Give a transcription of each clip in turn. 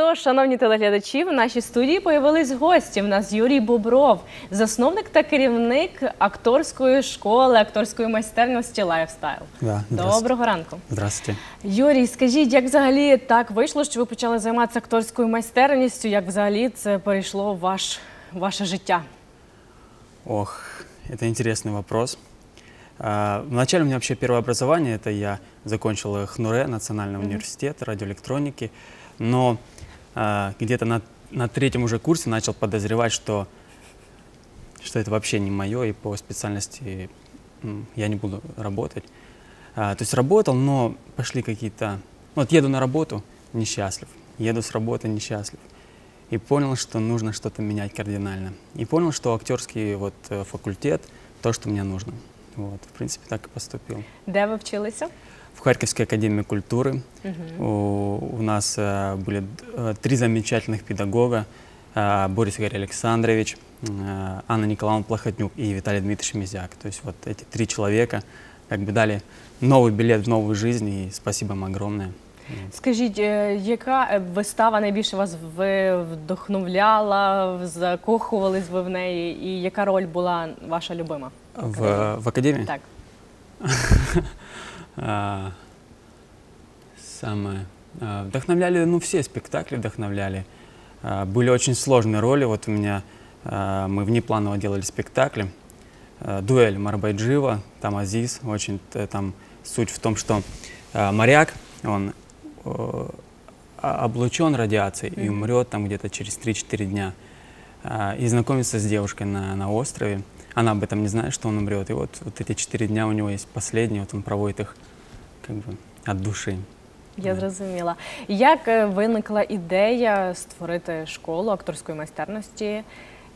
Тож, шановні телеглядачі, в нашій студії появились гості. В нас Юрій Бобров, засновник та керівник акторської школи, акторської майстерності Лайфстайл. Да, здравствуйте. Доброго ранку. Здравствуйте. Юрій, скажіть, як взагалі так вийшло, що ви почали займатися акторською майстерністю? Як взагалі це перейшло в ваш, ваше життя? Ох, это интересный вопрос. А, Вначале у меня вообще первое образование, это я закончил ХНУРЭ, Национальный университет радиоэлектроники, но а, где-то на, на третьем уже курсе начал подозревать, что, что это вообще не мое, и по специальности я не буду работать. А, то есть работал, но пошли какие-то... ну, Вот еду на работу, несчастлив, еду с работы, несчастлив. И понял, что нужно что-то менять кардинально. И понял, что актерский вот, э, факультет – то, что мне нужно. Вот, в принципе, так и поступил. Де ви вчилися? В Харьковской академии культуры у, у нас э, были э, три замечательных педагога. э, Борис Игорь Александрович, э, Анна Николаевна Плохотнюк и Виталий Дмитриевич Мизяк. То есть вот эти три человека как бы дали новый билет в новую жизнь, и спасибо им огромное. Скажіть, е, яка е, вистава найбільше вас ви- вдохновляла, закохувались ви в неї, і яка роль була ваша любима? В, в академии? Так. А, самое. а, Вдохновляли, ну, все спектакли вдохновляли. А, Были очень сложные роли. Вот у меня, мы внепланово делали спектакли. Дуэль Марбайджива, там Азиз. Очень т- там суть в том, что моряк, он э, облучен радиацией и умрет там где-то через 3-4 дня. И знакомится с девушкой на, на острове Она об этом не знает, что он умрет. И вот, вот эти четыре дня у него есть последние, вот он проводит их как бы от души. Я зрозуміла. Як е, виникла ідея створити школу акторської майстерності?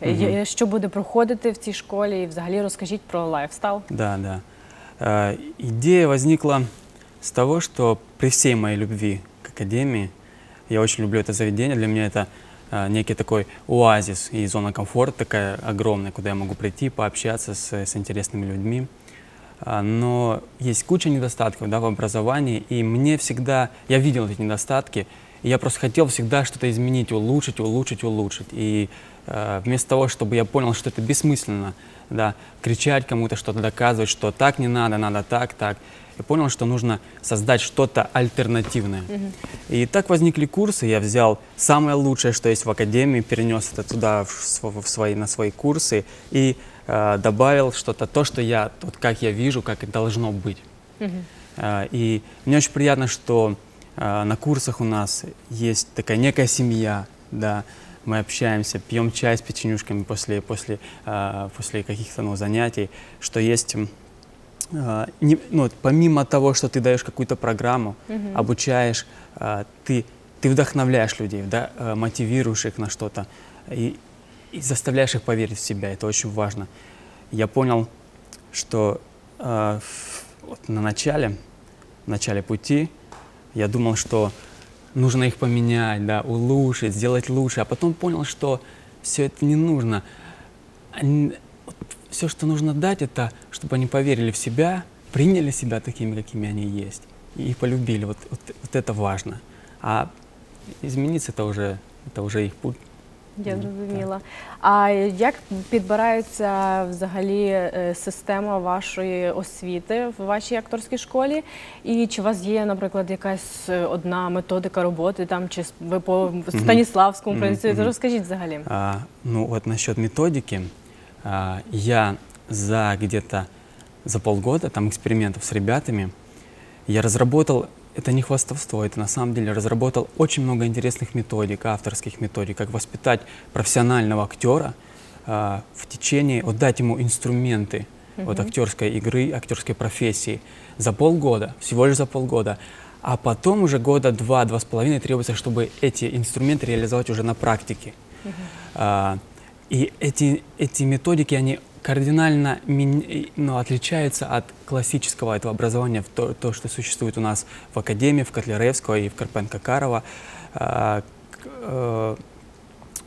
Е, є- Що буде проходити в цій школі? І взагалі розкажіть про лайфстайл. Да, да. Э, Идея возникла с того, что при всей моей любви к академии, я очень люблю это заведение, для меня это э, некий такой оазис и зона комфорта такая огромная, куда я могу прийти, пообщаться с, с интересными людьми. А, Но есть куча недостатков да, в образовании, и мне всегда, я видел эти недостатки, и я просто хотел всегда что-то изменить, улучшить, улучшить, улучшить. И э, вместо того, чтобы я понял, что это бессмысленно, да, кричать кому-то, что-то доказывать, что так не надо, надо так, так, я понял, что нужно создать что-то альтернативное. И так возникли курсы, я взял самое лучшее, что есть в академии, перенес это туда, в в свои, на свои курсы, и э, добавил что-то, то, что я, вот как я вижу, как и должно быть. Э, И мне очень приятно, что на курсах у нас есть такая некая семья, да, мы общаемся, пьем чай с печенюшками после, после, э, после каких-то ну, занятий, что есть, э, не- ну, помимо того, что ты даешь какую-то программу, обучаешь, э, ты, ты вдохновляешь людей, да, э, мотивируешь их на что-то и, и заставляешь их поверить в себя, это очень важно. Я понял, что э, вот на начале, в начале пути я думал, что нужно их поменять, да, улучшить, сделать лучше, а потом понял, что все это не нужно. все, что нужно дать, это чтобы они поверили в себя, приняли себя такими, какими они есть, и полюбили. Вот, вот, вот это важно. А измениться это уже, это уже их путь. Я зрозуміла. А як підбирається взагалі е, система вашої освіти в вашій акторській школі? І чи у вас є, наприклад, якась е, одна методика роботи там, чи ви по Станіславському працюєте? Розкажіть взагалі. А, ну вот насчет методики, а, я за где-то за полгода там экспериментов с ребятами, я разработал, это не хвастовство, это на самом деле разработал очень много интересных методик, авторских методик, как воспитать профессионального актера а, в течение, вот дать ему инструменты вот актерской игры, актерской профессии за полгода, всего лишь за полгода. А потом уже года два, два с половиной требуется, чтобы эти инструменты реализовать уже на практике. А, и эти, эти методики, они кардинально мин- и, ну, отличаются от классического этого образования, в то, то, что существует у нас в Академии, в Котляревского и в Карпенко-Карова. А, к- э,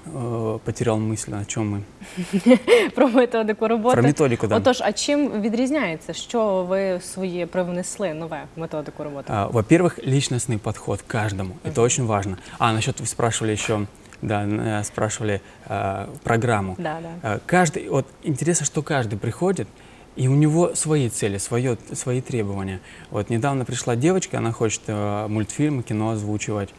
э, потерял мысль, о чем мы. Про методику роботи. Про методику, да. Отож, а чим відрізняється? Що ви своє привнесли нове в методику роботи? А, Во-первых, личностный подход к каждому. Это очень важно. А, насчет вы спрашивали еще, да, э, спрашивали э, программу. Да, да. Э, Каждый, вот интересно, что каждый приходит, и у него свои цели, свое, свои требования. Вот недавно пришла девочка, она хочет э, мультфильмы, кино озвучивать.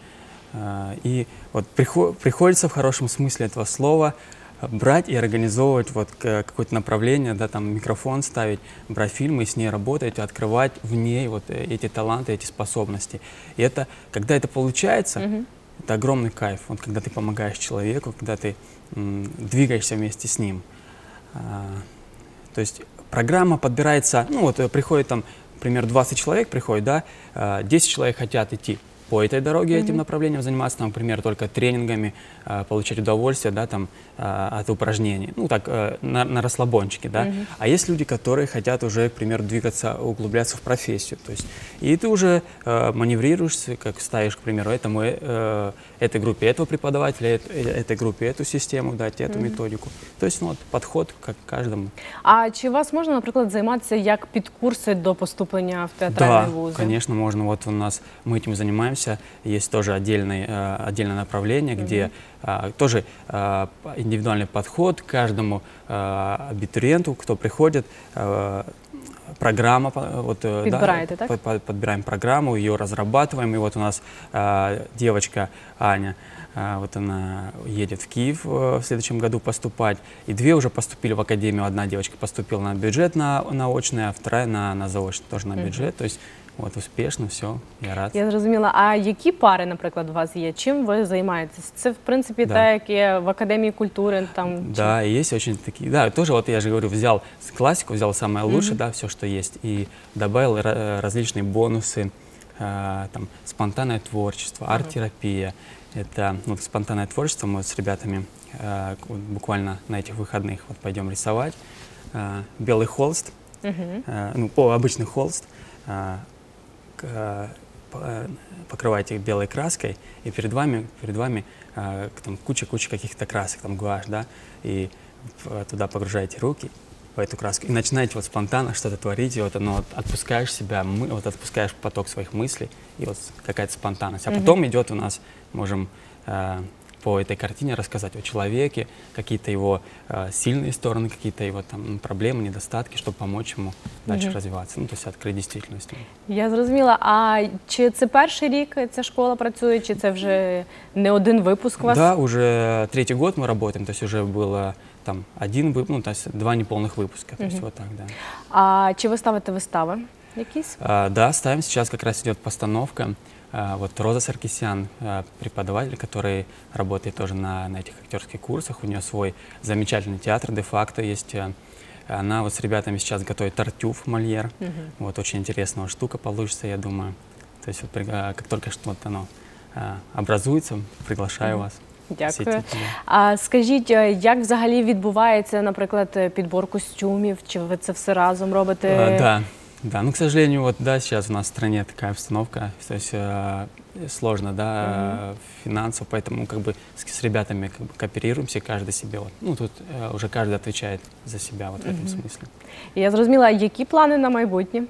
Э, и вот прихо- приходится в хорошем смысле этого слова э, брать и организовывать вот какое-то направление, да, там микрофон ставить, брать фильмы, и с ней работать, открывать в ней вот эти таланты, эти способности. И это, когда это получается, Мгм. Это огромный кайф, вот когда ты помогаешь человеку, когда ты двигаешься вместе с ним. А, то есть программа подбирается, ну вот э, приходит там, например, 20 человек приходит, да, а, 10 человек хотят идти по этой дороге, этим направлением заниматься, там, например, только тренингами, а, получать удовольствие, да, там, а, от упражнений, ну так, э, на, на расслабончике, да. А есть люди, которые хотят уже, к примеру, двигаться, углубляться в профессию, то есть, и ты уже э, маневрируешься, как ставишь, к примеру, этому, э, э, этой группе этого преподавателя, эт- э, этой группе эту систему дать, эту методику. То есть, ну, вот, подход как к каждому. А чи вас можна, наприклад, займатися як підкурси до поступлення в Да, театральний вуз? конечно, можно. Вот у нас мы этим занимаемся. Есть тоже отдельный, э, отдельное направление, где а, тоже а, индивидуальный подход к каждому а, абитуриенту, кто приходит. Программа, вот, э, да, так? по- по- подбираем программу, ее разрабатываем. И вот у нас а, девочка Аня, а, вот она едет в Киев э, в следующем году поступать. И две уже поступили в академию. Одна девочка поступила на бюджет на, на очный, а вторая на, на заочный, тоже на бюджет. То есть вот успешно, все, я рад. Я зрозуміла. А які пари, наприклад, у вас є? Чим ви займаєтесь? Це в принципі Да. те, як є в академії культури. Там чи- Да, и есть очень такие, да, тоже вот я же говорю, взял с- классику, взял самое лучшее, да, все, что есть, и добавил ра- различные бонусы, а, там, спонтанное творчество, арт-терапия. Это ну, вот спонтанное творчество мы вот с ребятами а, к- вот буквально на этих выходных вот пойдем рисовать. А, белый холст, Мгм. а, ну, о, обычный холст, а, к- а, по- э, покрываете их белой краской, и перед вами, перед вами к- там куча-куча каких-то красок, там гуашь, да, и туда погружаете руки в эту краску и начинаете вот спонтанно что-то творить, и вот оно вот отпускаешь себя, мы, вот отпускаешь поток своих мыслей, и вот какая-то спонтанность. А потом идет у нас, можем по этой картине рассказать о человеке, какие-то его а, сильные стороны, какие-то его там проблемы, недостатки, чтобы помочь ему дальше развиваться, ну, то есть открыть действительность. ему. Я зрозуміла. А чи це перший рік ця школа працює, чи це вже не один випуск у вас? Да, уже третий год мы работаем, то есть уже было там один, вып- ну, то есть два неполных выпуска, то есть вот так, да. А чи ви ставите вистави якісь? А, да, ставим, сейчас как раз идет постановка. А, вот Роза Саркисян, а, преподаватель, который работает тоже на, на этих актерских курсах, у нее свой замечательный театр, де-факто есть. а, Она вот с ребятами сейчас готовит тартюф Мольер. Вот очень интересная вот штука получится, я думаю. То есть вот, при- а, как только что вот оно а, образуется, приглашаю вас. Дякую. посетить, да. А скажіть, е, як взагалі відбувається, наприклад, е, підбор костюмів? Чи ви це все разом робите? А, Да, да. Ну, к сожалению, вот да, сейчас у нас в стране такая обстановка, то есть э, сложно, да, э, финансово, поэтому как бы с, с ребятами как бы кооперируемся, каждый себе вот. Ну, тут э, уже каждый отвечает за себя вот в этом смысле. Я зрозуміла, які плани на майбутнє?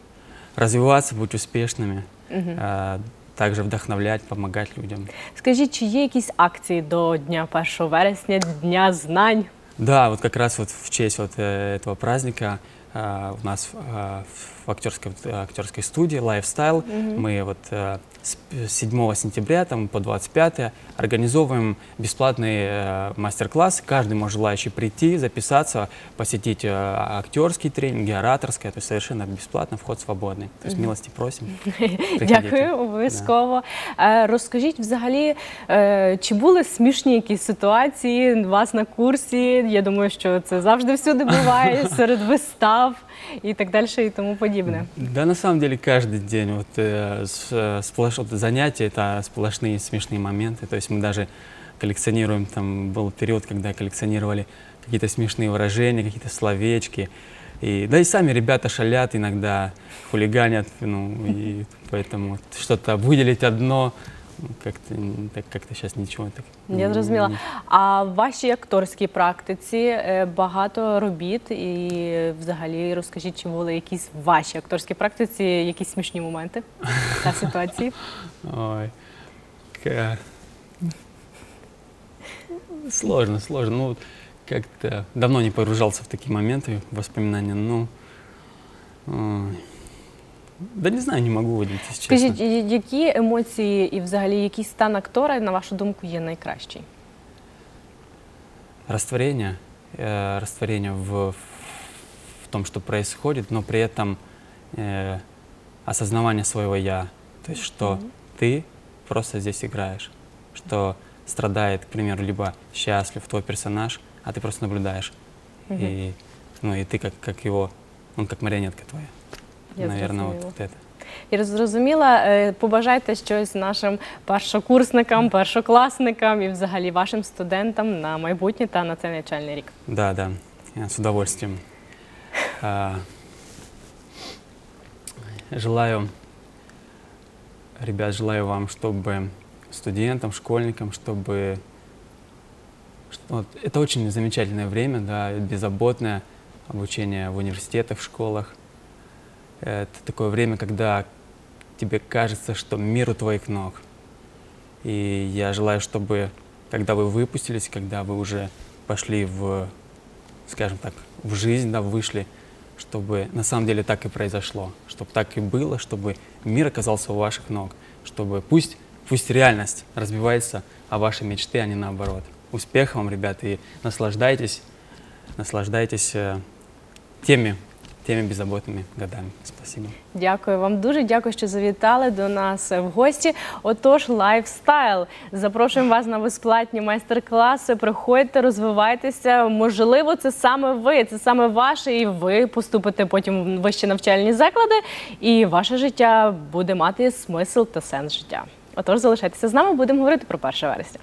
Развиваться, быть успешными, э, также вдохновлять, помогать людям. Скажіть, чи є якісь акції до дня 1 вересня, дня знань? Да, вот как раз вот в честь вот э, этого праздника э, у нас э, в актерской, вот, э, актерской студии Lifestyle мы вот э, с п- с 7 сентября там, по 25 организовываем бесплатные э, мастер-классы. Каждый может желающий прийти, записаться, посетить э, актерские тренинги, ораторское, то есть совершенно бесплатно, вход свободный. То есть милости просим. Приходите. Дякую, обов'язково. Е, Розкажіть взагалі, е, чи були смішні якісь ситуації у вас на курсі? Я думаю, що це завжди всюди буває серед вистав і так далі, і тому подібне. Да, на самом деле каждый день вот, э, э, сплош- вот занятия это сплошные смешные моменты. То есть мы даже коллекционируем, там был период, когда коллекционировали какие-то смешные выражения, какие-то словечки. И, да и сами ребята шалят иногда, хулиганят, ну, и поэтому вот что-то выделить одно Как-то так как-то сейчас ничего так. Я зрозуміла. А в вашій акторській практиці е, багато робіт, і взагалі розкажіть, чи були якісь в вашій акторській практиці якісь смішні моменти та ситуації? Ой, Сложно, сложно. Ну, как-то давно не погружался в такие моменты, воспоминания. Ну, ой. да не знаю, не могу выделить, если честно. Скажіть, і- які емоції і взагалі який стан актора, на вашу думку, є найкращий? Растворение, э, растворение в, в том, что происходит, но при этом э, осознавание своего я. То есть, что ты просто здесь играешь, что страдает, к примеру, либо счастлив твой персонаж, а ты просто наблюдаешь. И, ну, и ты как, как его, он как марионетка твоя. Я Наверное, вот, зрозуміла. вот это. Я зрозуміла, е, побажайте щось нашим першокурсникам, першокласникам і взагалі вашим студентам на майбутнє та на цей навчальний рік. Да, да, я с удовольствием. А, Желаю, ребят, желаю вам, чтобы студентам, школьникам, чтобы... что- вот это очень замечательное время, да, беззаботное обучение в университетах, в школах. это такое время, когда тебе кажется, что мир у твоих ног. И я желаю, чтобы, когда вы выпустились, когда вы уже пошли в, скажем так, в жизнь, да, вышли, чтобы на самом деле так и произошло, чтобы так и было, чтобы мир оказался у ваших ног, чтобы пусть, пусть реальность разбивается о ваши мечты, а не наоборот. Успехов вам, ребята, и наслаждайтесь, наслаждайтесь э, теми, теми беззаботными годами. Спасибо. Дякую вам дуже. Дякую, що завітали до нас в гості. Отож, лайфстайл. Запрошуємо вас на безплатні майстер-класи. Приходьте, розвивайтеся. Можливо, це саме ви, це саме ваше, і ви поступите потім в вищі навчальні заклади, і ваше життя буде мати смисл та сенс життя. Отож, залишайтеся з нами, будемо говорити про 1 вересня.